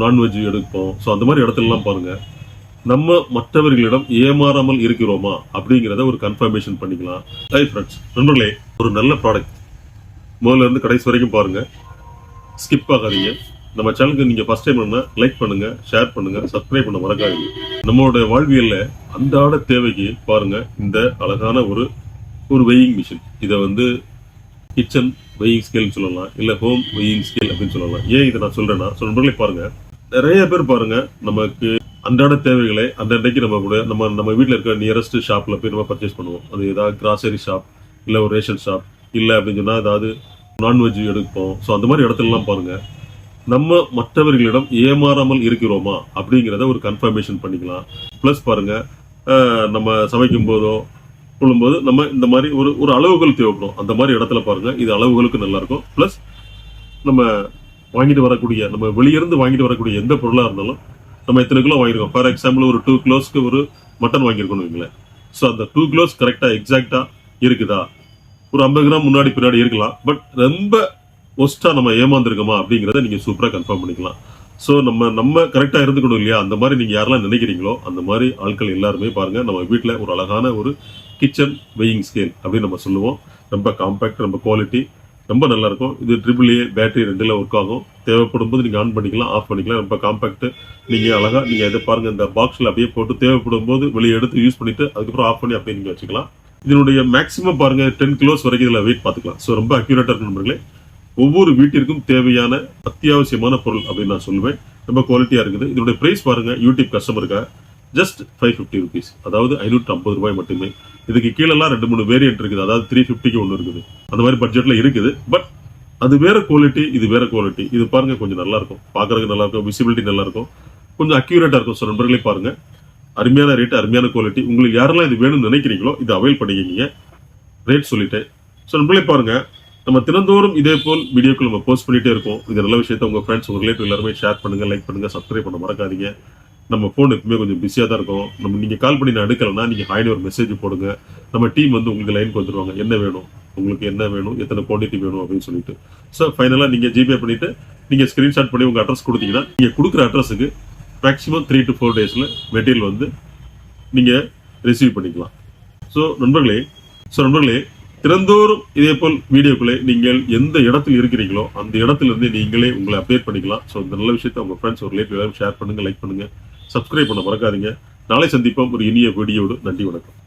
Non veg எடுப்போம். So அந்த மாதிரி இடத்துலலாம் பாருங்க. நம்ம மற்றவர்களிடம் ஏமாறாமல் இருக்கிறோமா? அப்படிங்கிறத ஒரு கன்ஃபர்மேஷன் பண்ணிக்கலாம். ஹை ஃப்ரெண்ட்ஸ் நண்பர்களே ஒரு நல்ல ப்ராடக்ட் முதல்ல இருந்து கடைசி வரைக்கும் பாருங்க. ஸ்கிப் ஆகாதீங்க. நம்ம சேனலுக்கு நீங்க ஃபர்ஸ்ட் டைம் பண்ணா லைக் பண்ணுங்க ஷேர் பண்ணுங்க சப்ஸ்கிரைப் பண்ண மறக்காதீங்க. நம்மளோட வாழ்வியல்ல அன்றாட தேவைக்கு பாருங்க இந்த அழகான ஒரு ஒரு வெயிங் மிஷின் இதை வந்து கிச்சன் வெயிங் ஸ்கேல்னு சொல்லலாம் இல்லை ஹோம் வெயிங் ஸ்கேல் அப்படின்னு சொல்லலாம். ஏன் இதை நான் சொல்றேன்னா ஸோ நண்பர்களே பாருங்க. நிறைய பேர் பாருங்க நமக்கு அன்றாட தேவைகளை அந்த அன்றைக்கு நம்ம கூட நம்ம நம்ம வீட்டில் இருக்க நியரஸ்ட் ஷாப்பில் போய் நம்ம பர்ச்சேஸ் பண்ணுவோம். அது ஏதாவது கிராசரி ஷாப் இல்லை ஒரு ரேஷன் ஷாப் இல்லை அப்படின்னு சொன்னால் ஏதாவது நான்வெஜ் எடுப்போம். ஸோ அந்த மாதிரி இடத்துலலாம் பாருங்க நம்ம மற்றவர்களிடம் ஏமாறாமல் இருக்கிறோமா அப்படிங்கிறத ஒரு கன்ஃபர்மேஷன் பண்ணிக்கலாம். ப்ளஸ் பாருங்க நம்ம சமைக்கும் போதோ கொள்ளும்போது நம்ம இந்த மாதிரி ஒரு ஒரு அளவுகள் தேவைப்படும். அந்த மாதிரி இடத்துல பாருங்க இது அளவுகளுக்கு நல்லா இருக்கும். ப்ளஸ் நம்ம வாங்கிட்டு வரக்கூடிய நம்ம வெளியிருந்து வாங்கிட்டு வரக்கூடிய எந்த பொருளாக இருந்தாலும் நம்ம எத்தனை கிலோ வாங்கியிருக்கோம்? ஃபார் எக்ஸாம்பிள் ஒரு டூ கிலோஸ்க்கு ஒரு மட்டன் வாங்கியிருக்கோம்னு வைங்களேன். ஸோ அந்த டூ கிலோஸ் கரெக்டாக எக்ஸாக்டாக இருக்குதா? ஒரு ஐம்பது கிராம் முன்னாடி பின்னாடி இருக்கலாம். பட் ரொம்ப ஒஸ்ட்டாக நம்ம ஏமாந்துருக்கோமா அப்படிங்கிறத நீங்கள் சூப்பராக கன்ஃபார்ம் பண்ணிக்கலாம். ஸோ நம்ம நம்ம கரெக்டாக இருந்துக்கணும் இல்லையா? அந்த மாதிரி நீங்கள் யாரெல்லாம் நினைக்கிறீங்களோ அந்த மாதிரி ஆட்கள் எல்லாருமே பாருங்கள் நம்ம வீட்டில் ஒரு அழகான ஒரு கிச்சன் வெயிங் ஸ்கேல் அப்படின்னு நம்ம சொல்லுவோம். ரொம்ப காம்பேக்ட் ரொம்ப குவாலிட்டி ரொம்ப நல்லா இருக்கும் இது ட்ரிபிள் ஏ பேட்டரி ரெண்டில் ஒர்க் ஆகும். தேவைப்படும் போது நீங்கள் ஆன் பண்ணிக்கலாம் ஆஃப் பண்ணிக்கலாம். ரொம்ப காம்பேக்ட் நீங்கள் அழகா நீங்கள் இதை பாருங்க இந்த பாக்ஸில் அப்படியே போட்டு தேவைப்படும் போது வெளியே எடுத்து யூஸ் பண்ணிட்டு அதுக்கப்புறம் ஆஃப் பண்ணி அப்படியே நீங்கள் வச்சுக்கலாம். இதனுடைய மேக்ஸிமம் பாருங்க டென் கிலோஸ் வரைக்கும் இதில் வெயிட் பார்த்துக்கலாம். ஸோ ரொம்ப அக்யூரேட்டாக இருக்கும் நண்பர்களே. ஒவ்வொரு வீட்டிற்கும் தேவையான அத்தியாவசியமான பொருள் அப்படின்னு நான் சொல்லுவேன். ரொம்ப குவாலிட்டியாக இருக்குது. இதனுடைய ப்ரைஸ் பாருங்க யூடியூப் கஸ்டமருக்காக ஜஸ்ட் ஃபைவ் ஃபிஃப்டி ருபீஸ் அதாவது ஐநூற்றி ஐம்பது ரூபாய் மட்டுமே. இதுக்கு கீழெல்லாம் ரெண்டு மூணு வேரியன்ட் இருக்குது. அதாவது த்ரீ ஃபிஃப்டிக்கு ஒன்று இருக்குது. அந்த மாதிரி பட்ஜெட்ல இருக்குது. பட் அது வேற குவாலிட்டி இது வேற குவாலிட்டி இது பாருங்க கொஞ்சம் நல்லா இருக்கும். பார்க்கறதுக்கு நல்லா இருக்கும். விசிபிலிட்டி நல்லா இருக்கும். கொஞ்சம் அக்யூரேட்டாக இருக்கும் ஸோ நண்பர்களே பாருங்க. அருமையான ரேட் அருமையான குவாலிட்டி உங்களுக்கு யாரெல்லாம் இது வேணும்னு நினைக்கிறீங்களோ இதை அவைல் பண்ணிக்கிங்க. ரேட் சொல்லிட்டேன். ஸோ நண்பர்களே பாருங்க. நம்ம தினந்தோறும் இதே போல் வீடியோக்கள் நம்ம போஸ்ட் பண்ணிட்டே இருக்கோம். இந்த நல்ல விஷயத்த உங்க ஃப்ரெண்ட்ஸ் உங்க ரிலேட்டிவ் எல்லாருமே ஷேர் பண்ணுங்க லைக் பண்ணுங்க சப்ஸ்கிரைப் பண்ண மறக்காதீங்க. நம்ம ஃபோன் எப்பவுமே கொஞ்சம் பிஸியாக தான் இருக்கும். நம்ம நீங்கள் கால் பண்ணி நான் எடுக்கலைன்னா நீங்கள் ஹாய்னு ஒரு மெசேஜ் போடுங்க. நம்ம டீம் வந்து உங்களுக்கு லைனுக்கு வந்துருவாங்க. என்ன வேணும்? உங்களுக்கு என்ன வேணும்? எத்தனை குவான்டிட்டி வேணும் அப்படின்னு சொல்லிட்டு. ஸோ ஃபைனலாக நீங்கள் ஜிபே பண்ணிவிட்டு நீங்கள் ஸ்க்ரீன்ஷாட் பண்ணி உங்கள் அட்ரஸ் கொடுத்தீங்கன்னா நீங்கள் கொடுக்குற அட்ரஸுக்கு மேக்ஸிமம் த்ரீ டு ஃபோர் டேஸில் மெட்டீரியல் வந்து நீங்கள் ரிசீவ் பண்ணிக்கலாம். ஸோ நண்பர்களே ஸோ நண்பர்களே திறந்தோறும் இதே போல் வீடியோக்களை நீங்கள் எந்த இடத்துல இருக்கிறீங்களோ அந்த இடத்துல இருந்து நீங்களே உங்களை அப்டேட் பண்ணிக்கலாம். ஸோ இந்த நல்ல விஷயத்தை உங்கள் ஃப்ரெண்ட்ஸ் ஒரு ரிலேட்டிவ் எல்லாரும் ஷேர் பண்ணுங்கள் லைக் பண்ணுங்கள் சப்ஸ்கிரைப் பண்ண மறக்காதீங்க. நாளை சந்திப்போம். ஒரு இனிய வீடியோடு நன்றி வணக்கம்.